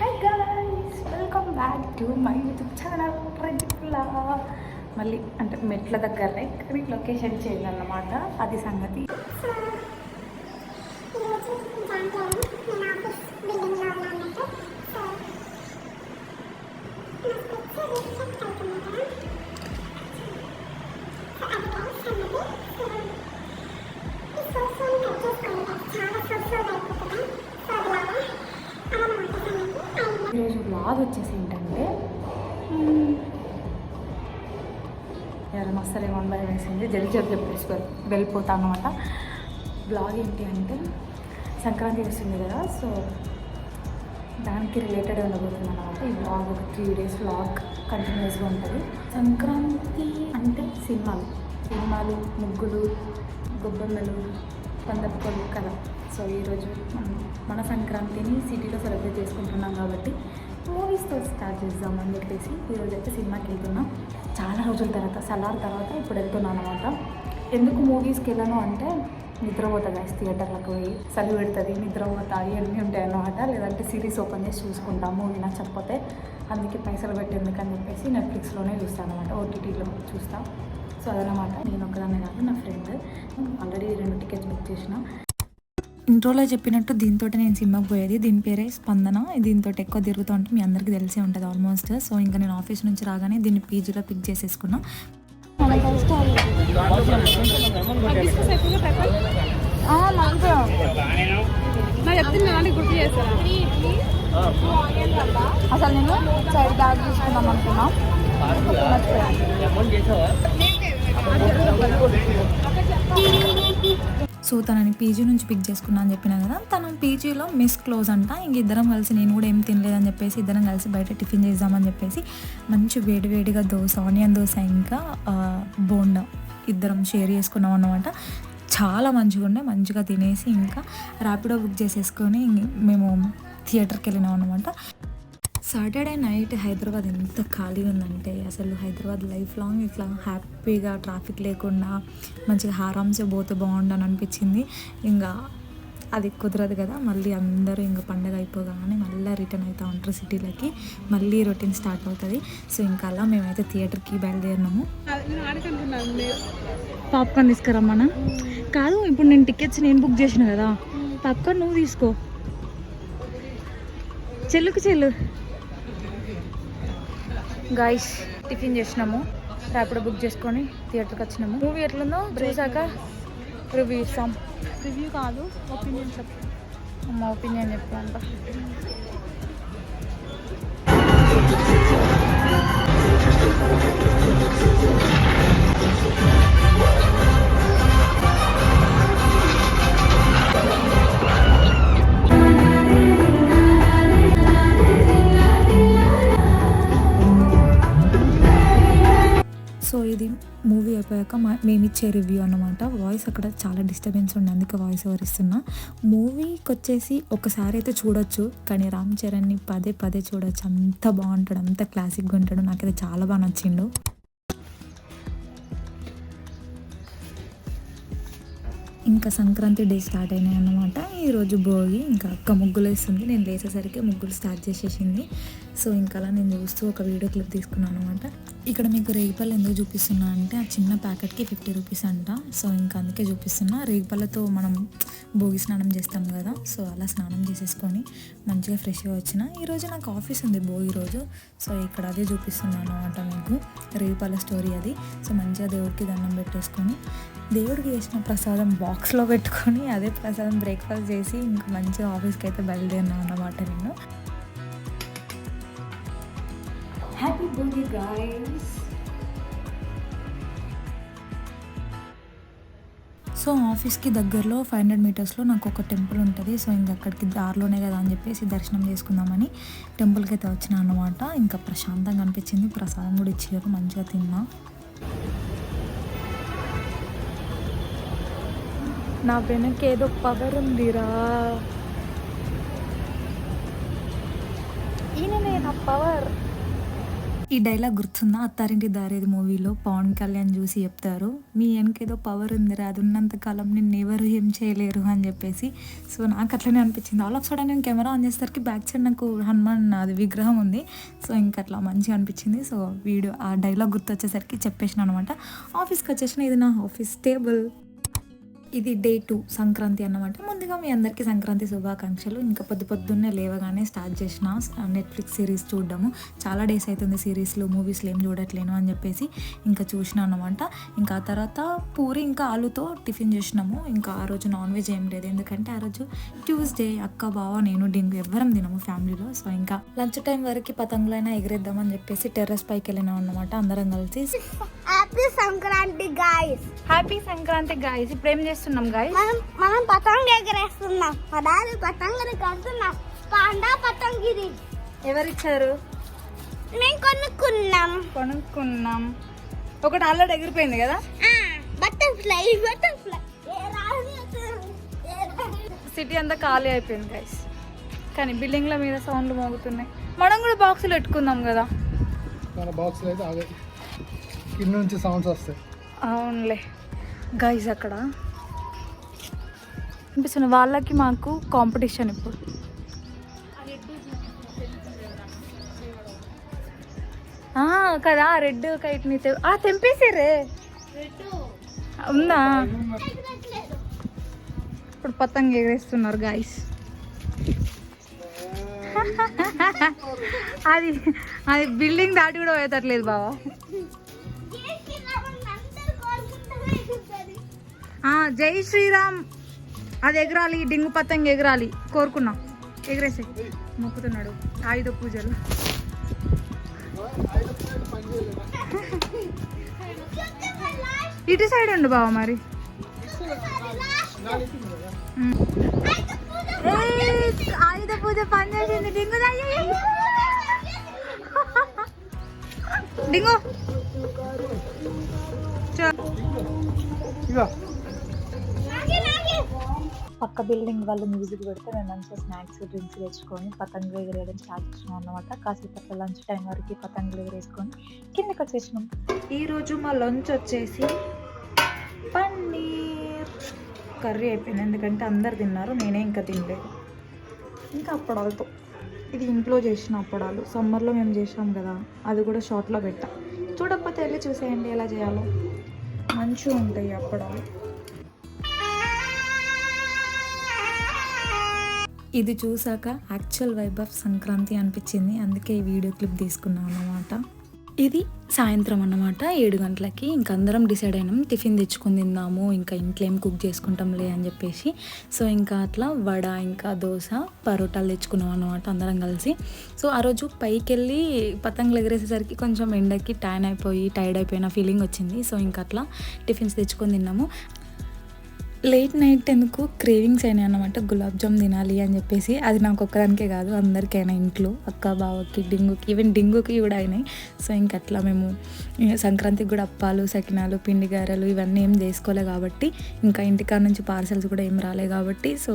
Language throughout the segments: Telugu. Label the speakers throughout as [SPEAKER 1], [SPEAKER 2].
[SPEAKER 1] Hi guys welcome back to my YouTube channel ప్రజలా మళ్ళీ అంటే మెట్ల దగ్గర కానీ లొకేషన్ చేంజ్ అన్నమాట అది సంగతి. సరే వస్తారే వన్ బై వేసింది జల్దీ జల్దీ చెప్పేసి వెళ్ళిపోతాను అనమాట బ్లాగ్ ఏంటి అంటే సంక్రాంతి వస్తుంది కదా సో దానికి రిలేటెడ్ ఉండబోతుంది అనమాట ఈ బ్లాగ్ ఒక త్రీ డేస్ బ్లాగ్ కంటిన్యూస్గా ఉంటుంది. సంక్రాంతి అంటే సినిమాలు. సినిమాలు ముగ్గులు గొబ్బెమ్మలు పందప్పలు కదా సో ఈరోజు మనం మన సంక్రాంతిని సిటీలో సెలబ్రేట్ చేసుకుంటున్నాం కాబట్టి మూవీస్తో స్టార్ట్ చేద్దాం అని చెప్పేసి ఈరోజు అయితే సినిమాకి వెళ్తున్నాం. చాలా రోజుల తర్వాత సలార్ తర్వాత ఇప్పుడు వెళ్తున్నాను అనమాట ఎందుకు మూవీస్కి వెళ్ళాను అంటే నిద్రపోతా గాయస్ థియేటర్లకు పోయి చలి పెడుతుంది నిద్రపోతా ఇవన్నీ ఉంటాయి అన్నమాట. లేదంటే సిరీస్ ఓపెన్ చేసి చూసుకుంటాం మూవీ నచ్చకపోతే అందుకే పైసలు పెట్టేందుకని అని చెప్పేసి నెట్ఫ్లిక్స్లోనే చూస్తాను అనమాట ఓటీటీలో చూస్తాం. సో అదనమాట నేను ఒకదాన్ని కాదు నా ఫ్రెండ్ ఆల్రెడీ రెండు టికెట్స్ బుక్ చేసిన. ఇంట్రోలో చెప్పినట్టు దీంతో నేను సినిమాకి పోయేది. దీని పేరే స్పందన. దీంతో ఎక్కువ తిరుగుతూ ఉంటే మీ అందరికీ తెలిసే ఉంటుంది ఆల్మోస్ట్ సో ఇంకా నేను ఆఫీస్ నుంచి రాగానే దీన్ని పీజీలో పిక్ చేసేసుకున్నా. అసలు నేను సైడ్ బ్యాగ్ తీసుకుందాం అనుకున్నా. సో తనని పీజీ నుంచి పిక్ చేసుకున్నా అని చెప్పినా కదా తను పీజీలో మిస్ క్లోజ్ అంట. ఇంక ఇద్దరం కలిసి నేను కూడా ఏం తినలేదని చెప్పేసి ఇద్దరం కలిసి బయట టిఫిన్ చేద్దామని చెప్పేసి మంచి వేడివేడిగా దోశ ఆనియన్ దోశ ఇంకా బోండా ఇద్దరం షేర్ చేసుకున్నాం అన్నమాట. చాలా మంచిగా ఉండే మంచిగా తినేసి ఇంకా ర్యాపిడో బుక్ చేసేసుకొని మేము థియేటర్కి వెళ్ళినాం అనమాట సాటర్డే నైట్ హైదరాబాద్ ఎంత ఖాళీ ఉందంటే అసలు హైదరాబాద్ లైఫ్ లాంగ్ ఇట్లా హ్యాపీగా ట్రాఫిక్ లేకుండా మంచిగా హారామ్సే పోతే బాగుండని అనిపించింది. ఇంకా అది కుదరదు కదా మళ్ళీ అందరూ ఇంకా పండగ అయిపోగానే మళ్ళీ రిటర్న్ అవుతా ఉంటారు సిటీలకి మళ్ళీ రొటీన్ స్టార్ట్ అవుతుంది. సో ఇంకా అలా మేమైతే థియేటర్కి బయలుదేరినాము. పాప్కార్న్ తీసుకురమ్మనా? కాదు ఇప్పుడు నేను టికెట్స్ నేను బుక్ చేసిన కదా. పాప్కార్న్ నువ్వు తీసుకో. చెల్లుకు చెల్లు. గాయస్ టిఫిన్ చేసినాము. ర్యాపిడో బుక్ చేసుకొని థియేటర్కి వచ్చినాము. మూవీ ఎట్లుందో చూసాక రివ్యూ ఇస్తాం.
[SPEAKER 2] రివ్యూ కాదు ఒపీనియన్ చెప్పు.
[SPEAKER 1] మా ఒపీనియన్ చెప్పాలంట. సో ఇది మూవీ అయిపోయాక మా మేము ఇచ్చే రివ్యూ అన్నమాట. వాయిస్ అక్కడ చాలా డిస్టర్బెన్స్ ఉండే అందుకే వాయిస్ ఓవర్ ఇస్తున్నా. మూవీకి వచ్చేసి ఒకసారి అయితే చూడొచ్చు కానీ రామ్ చరణ్ని పదే పదే చూడొచ్చు. అంత బాగుంటాడు అంత క్లాసిక్గా ఉంటాడు. నాకైతే చాలా బాగా నచ్చిండు. ఇంకా సంక్రాంతి డే స్టార్ట్ అయినాయి అన్నమాట. ఈరోజు భోగి ఇంకా అక్క ముగ్గులు వేస్తుంది. నేను లేచేసరికి ముగ్గులు స్టార్ట్ చేసేసింది. సో ఇంకా అలా నేను చూస్తూ ఒక వీడియో క్లిప్ తీసుకున్నాను అనమాట ఇక్కడ మీకు రేగిపళ్ళు ఎందుకు చూపిస్తున్నా అంటే ఆ చిన్న ప్యాకెట్కి ఫిఫ్టీ రూపీస్ అంట. సో ఇంకా అందుకే చూపిస్తున్నా. రేగిపళ్ళతో మనం భోగి స్నానం చేస్తాం కదా సో అలా స్నానం చేసేసుకొని మంచిగా ఫ్రెష్గా వచ్చిన. ఈరోజు నాకు ఆఫీస్ ఉంది భోగి రోజు సో ఇక్కడ అదే చూపిస్తున్నాను అనమాట మీకు. రేగిపళ్ళ స్టోరీ అది. సో మంచిగా దేవుడికి దండం పెట్టేసుకొని దేవుడికి చేసిన ప్రసాదం బాక్స్లో పెట్టుకొని అదే ప్రసాదం బ్రేక్ఫాస్ట్ చేసి ఇంకా మంచిగా ఆఫీస్కి అయితే బయలుదేరినాం అన్నమాట నేను. హ్యాపీ బర్త్డే గాయస్ సో ఆఫీస్కి దగ్గరలో ఫైవ్ హండ్రెడ్ మీటర్స్లో నాకు ఒక టెంపుల్ ఉంటుంది. సో ఇంకా అక్కడికి దారిలోనే కదా అని చెప్పేసి దర్శనం చేసుకుందామని టెంపుల్కి అయితే వచ్చిన అనమాట ఇంకా ప్రశాంతంగా అనిపించింది. ప్రసాదం కూడా ఇచ్చారు. మంచిగా తిన్నా. నా వెనక ఏదో పవర్ ఉందిరా. ఈయననే నా పవర్ ఈ డైలాగ్ గుర్తుందా? అత్తారింటి దారేది మూవీలో పవన్ కళ్యాణ్ చూసి చెప్తారు మీ వెనకేదో పవర్ ఉందిరా అది ఉన్నంత కాలం నిన్ను ఎవరు ఏం చేయలేరు అని చెప్పేసి. సో నాకు అట్లనే అనిపించింది. ఆల్ ఆఫ్ సడన్ నేను కెమెరా ఆన్ చేసేసరికి బ్యాక్ సైడ్ నాకు హనుమాన్ అది విగ్రహం ఉంది. సో ఇంకా అట్లా మంచిగా అనిపించింది. సో వీడియో ఆ డైలాగ్ గుర్తొచ్చేసరికి చెప్పేసిన అనమాట ఆఫీస్కి వచ్చేసిన ఇది నా ఆఫీస్ టేబుల్ ఇది డే టూ సంక్రాంతి అన్నమాట. ముందుగా మీ అందరికీ సంక్రాంతి శుభాకాంక్షలు. ఇంకా పొద్దు పొద్దున్నే లేవగానే స్టార్ట్ చేసిన నెట్ఫ్లిక్స్ సిరీస్ చూడడము. చాలా డేస్ అవుతుంది సిరీస్లు మూవీస్లు ఏం చూడట్లేను అని చెప్పేసి ఇంకా చూసిన అనమాట ఇంకా ఆ తర్వాత పూరి ఇంకా ఆలుతో టిఫిన్ చేసినాము. ఇంకా ఆ రోజు నాన్ వెజ్ ఏం లేదు. ఎందుకంటే ఆ రోజు ట్యూస్డే అక్క బావ నేను డింగు ఎవ్వరం తినము ఫ్యామిలీలో. సో ఇంకా లంచ్ టైం వరకు పతంగులైనా ఎగిరేద్దామని చెప్పేసి టెర్రస్ పైకి వెళ్ళినాం అనమాట అందరం కలిసి.
[SPEAKER 3] Happy Sankranti guys
[SPEAKER 1] happy Sankranti guys ఇప్పుడు ఏం చేస్తున్నాం గాయస్
[SPEAKER 3] మనం మనం పతంగ ఎగరేస్తున్నాం. డాడీ పతంగని కడుతున్నాం. పాండా పతంగ్ ఇది
[SPEAKER 1] ఎవరిచ్చారు?
[SPEAKER 3] మేము కొనుక్కున్నాం.
[SPEAKER 1] కొనుక్కున్నాం. ఒకటి ఆల్రెడీ ఎగిరిపోయింది కదా?
[SPEAKER 3] Butterfly butterfly.
[SPEAKER 1] సిటీ అంతా ఖాళీ అయిపోయింది గైస్ కానీ బిల్డింగ్ల మీద సౌండ్లు మోగుతున్నాయి. మనం కూడా బాక్సులు పెట్టుకుందాం కదా?
[SPEAKER 4] మన బాక్స్లో అయితే ఆగే కింద నుంచి సౌండ్స్ వస్తాయి.
[SPEAKER 1] అవునులే. గైజ్ అక్కడ. అనిపిస్తుంది వాళ్ళకి మాకు కాంపిటీషన్ ఇప్పుడు. కదా రెడ్ కైట్ని తె ఆ, తెంపేసారే ఉందా? ఇప్పుడు పతంగ ఎగరేస్తున్నారు గాయస్ అది అది బిల్డింగ్ దాటి కూడా పోయేటట్లేదు బావా. జై శ్రీరామ్. అది ఎగరాలి డింగు పతంగ ఎగరాలి. కోరుకున్నాం. ఎగరేసే. మొక్కుతున్నాడు. ఆయుధ పూజలు. ఇటు సైడ్ ఉండు బావ మరి. ఆయుధ పూజ పనిచేసింది డింగు డింగు. చో పక్క బిల్డింగ్ వాళ్ళు మ్యూజిక్ పెడితే మేము మంచిగా స్నాక్స్ డ్రింక్స్ తెచ్చుకొని పతంగులు ఎగిరేయడం స్టార్ట్ చేసినాం అనమాట కాసేపు అట్లా లంచ్ టైం వరకు పతంగులు ఎగిరేసుకొని కిందకి వచ్చేసినాం. ఈరోజు మా లంచ్ వచ్చేసి పన్నీర్ కర్రీ అయిపోయింది. ఎందుకంటే అందరు తిన్నారు నేనే ఇంకా తినలేదు. ఇంకా అప్పడాలతో. ఇది ఇంట్లో చేసిన అప్పడాలు. సమ్మర్లో మేము చేసాం కదా అది కూడా షార్ట్లో పెట్టా. చూడకపోతే వెళ్ళి చూసేయండి ఎలా చేయాలో. మంచిగా ఉంటాయి అప్పడాలు. ఇది చూసాక యాక్చువల్ వైబ్ ఆఫ్ సంక్రాంతి అనిపించింది. అందుకే ఈ వీడియో క్లిప్ తీసుకున్నాం అన్నమాట. ఇది సాయంత్రం అన్నమాట. ఏడు గంటలకి ఇంక అందరం డిసైడ్ అయినాం టిఫిన్ తెచ్చుకొని తిందాము ఇంకా ఇంట్లో ఏం కుక్ చేసుకుంటాంలే అని చెప్పేసి. సో ఇంకా అట్లా వడ ఇంకా దోశ పరోటాలు తెచ్చుకున్నాం అన్నమాట అందరం కలిసి. సో ఆ రోజు పైకి వెళ్ళి పతంగులు ఎగరేసేసరికి కొంచెం ఎండకి ట్యాన్ అయిపోయి టైర్డ్ అయిపోయిన ఫీలింగ్ వచ్చింది. సో ఇంకా అట్లా టిఫిన్స్ తెచ్చుకొని తిన్నాము. లేట్ నైట్ ఎందుకు? క్రేవింగ్స్ అయినాయి అన్నమాట. గులాబ్ జామ్ తినాలి అని చెప్పేసి. అది నాకు ఒక్కదానికే కాదు అందరికైనా ఇంట్లో. అక్క బావకి డింగుకి ఈవెన్ డింగుకి కూడా అయినాయి. సో ఇంక అట్లా మేము సంక్రాంతికి కూడా అప్పాలు సకినాలు పిండి గారెలు ఇవన్నీ ఏం చేసుకోలే కాబట్టి ఇంకా ఇంటికాడ నుంచి పార్సల్స్ కూడా ఏం రాలే కాబట్టి సో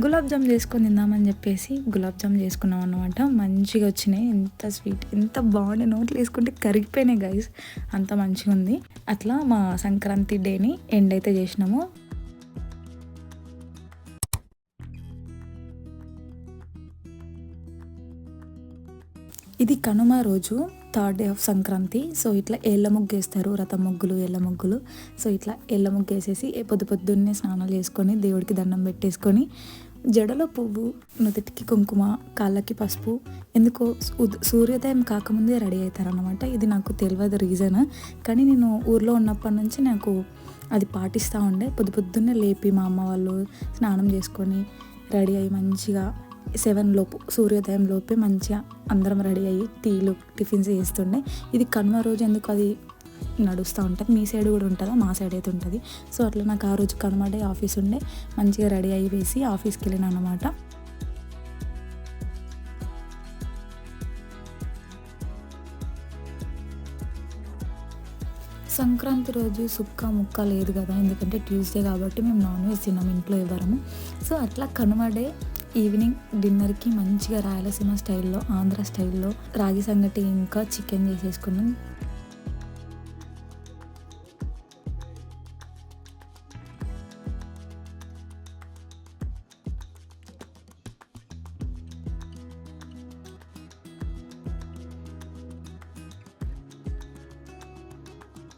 [SPEAKER 1] గులాబ్ జామ్ చేసుకొని తిందామని చెప్పేసి గులాబ్ జామ్ చేసుకున్నాం అనమాట మంచిగా వచ్చినాయి. ఎంత స్వీట్ ఎంత బాగుండే నోట్లు వేసుకుంటే కరిగిపోయినాయి గైస్ అంత మంచిగా ఉంది అట్లా మా సంక్రాంతి డేని ఎండ్ అయితే చేసినాము. ఇది కనుమ రోజు third day of Sankranti. So ఇట్లా ఏళ్ళ ముగ్గు వేస్తారు రథం ముగ్గులు ఏళ్ళ ముగ్గులు. సో ఇట్లా ఏళ్ళ ముగ్గు వేసేసి పొద్దు పొద్దున్నే స్నానాలు చేసుకొని దేవుడికి దండం పెట్టేసుకొని జడలో పువ్వు నుదుటికి కుంకుమ కాళ్ళకి పసుపు ఎందుకో సూర్యోదయం కాకముందే రెడీ అవుతారనమాట ఇది నాకు తెలియదు రీజన్. కానీ నేను ఊర్లో ఉన్నప్పటి నుంచి నాకు అది పాటిస్తూ ఉండే. పొద్దు పొద్దున్నే లేపి మా అమ్మ వాళ్ళు స్నానం చేసుకొని రెడీ అయ్యి మంచిగా సెవెన్ లోపు సూర్యోదయం లోపే మంచిగా అందరం రెడీ అయ్యి టీలు టిఫిన్స్ చేస్తుండే. ఇది కనుమ రోజు ఎందుకు అది నడుస్తూ ఉంటుంది? మీ సైడ్ కూడా ఉంటుందా? మా సైడ్ అయితే ఉంటుంది. సో అట్లా నాకు ఆ రోజు కనుమ డే ఆఫీస్ ఉండే. మంచిగా రెడీ అయ్యి వేసి ఆఫీస్కి వెళ్ళిన అనమాట సంక్రాంతి రోజు సుక్క ముక్క లేదు కదా ఎందుకంటే ట్యూస్డే కాబట్టి మేము నాన్ వెజ్ తిన్నాం ఇంట్లో ఎవరము. సో అట్లా కనుమ డే ఈవినింగ్ డిన్నర్కి మంచిగా రాయలసీమ స్టైల్లో ఆంధ్ర స్టైల్లో రాగి సంగటి ఇంకా చికెన్ చేసేసుకున్నాం.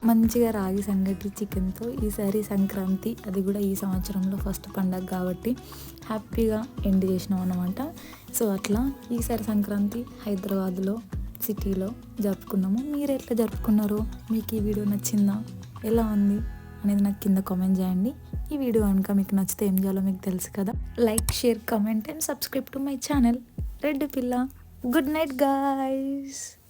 [SPEAKER 1] మంచిగా రాగి సంగటి చికెన్తో ఈసారి సంక్రాంతి అది కూడా ఈ సంవత్సరంలో ఫస్ట్ పండగ కాబట్టి హ్యాపీగా ఎండ్ చేసినాం అనమాట సో అట్లా ఈసారి సంక్రాంతి హైదరాబాద్లో సిటీలో జరుపుకున్నాము. మీరు ఎట్లా జరుపుకున్నారో మీకు ఈ వీడియో నచ్చిందా ఎలా ఉంది అనేది నాకు కింద కామెంట్ చేయండి. ఈ వీడియో కనుక మీకు నచ్చితే ఏం చేయాలో మీకు తెలుసు కదా. Like share comment and subscribe to my channel. Red పిల్ల. Good night guys